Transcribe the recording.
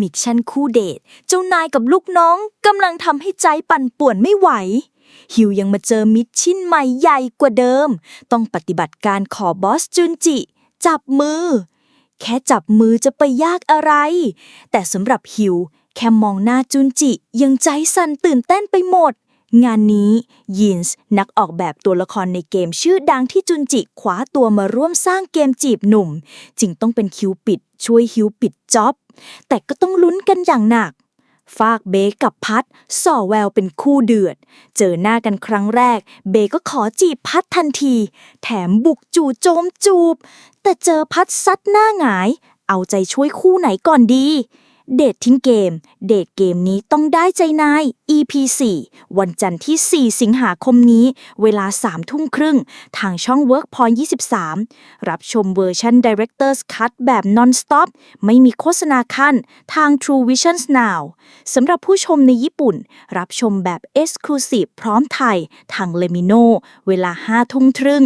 มิชชั่นคู่เดท เจ้านายกับลูกน้องกำลังทำให้ใจปั่นป่วนไม่ไหว ฮิวยังมาเจอมิชชั่นใหม่ใหญ่กว่าเดิม ต้องปฏิบัติการขอบอสจุนจิ จับมือ แค่จับมือจะไปยากอะไร แต่สำหรับฮิว แค่มองหน้าจุนจิ ยังใจสั่นตื่นเต้นไปหมดงานนี้ยินส์นักออกแบบตัวละครในเกมชื่อดังที่จุนจิคว้าตัวมาร่วมสร้างเกมจีบหนุ่ม จึงต้องเป็นคิวปิด ช่วยฮิวปิดจ็อบ แต่ก็ต้องลุ้นกันอย่างหนัก ฟากเบกับพัดส่อแววเป็นคู่เดือด เจอหน้ากันครั้งแรก เบก็ขอจีบพัดทันที แถมบุกจู่โจมจูบ แต่เจอพัดซัดหน้าหงาย เอาใจช่วยคู่ไหนก่อนดี เดททิ้งเกม เดทเกมนี้ต้องได้ใจนาย EP 4 วันจันทร์ที่ 4 สิงหาคมนี้ เวลา 3 ทุ่มครึ่ง ทางช่อง Workpoint 23 รับชมเวอร์ชัน Director's Cut แบบ Non-Stop ไม่มีโฆษณาขั้นทาง True Visions Now สำหรับผู้ชมในญี่ปุ่น รับชมแบบ Exclusive พร้อมไทย ทาง Lemino เวลา 5 ทุ่มครึ่ง